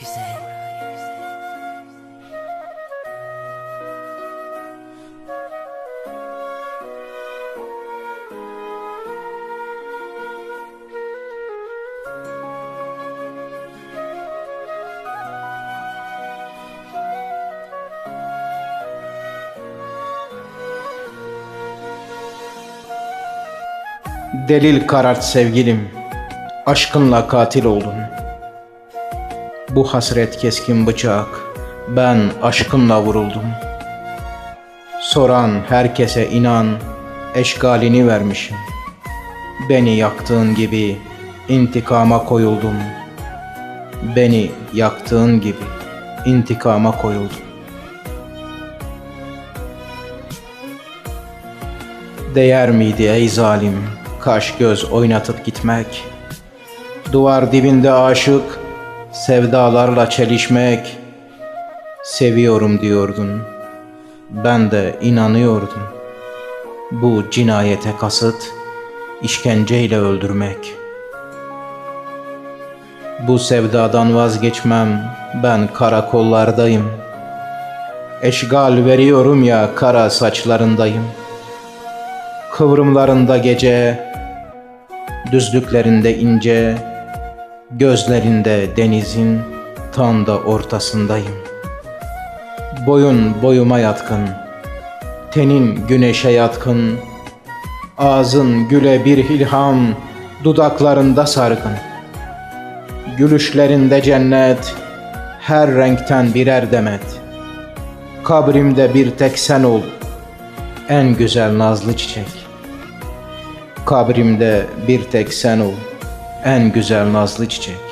güzel. Delil karart sevgilim, aşkınla katil oldum. Bu hasret keskin bıçak, ben aşkınla vuruldum. Soran herkese inan, eşgalini vermişim. Beni yaktığın gibi intikama koyuldum. Beni yaktığın gibi intikama koyuldum. Değer miydi ey zalim kaş göz oynatıp gitmek? Duvar dibinde aşık sevdalarla çelişmek. Seviyorum diyordun. Ben de inanıyordum. Bu cinayete kasıt işkenceyle öldürmek. Bu sevdadan vazgeçmem. Ben karakollardayım. Eşgal veriyorum ya kara saçlarındayım. Kıvrımlarında gece, düzlüklerinde ince, gözlerinde denizin tam da ortasındayım. Boyun boyuma yatkın, tenin güneşe yatkın, ağzın güle bir ilham, dudaklarında sargın. Gülüşlerinde cennet, her renkten birer demet. Kabrimde bir tek sen ol, en güzel nazlı çiçek. Kabrimde bir tek sen ol, en güzel nazlı çiçek.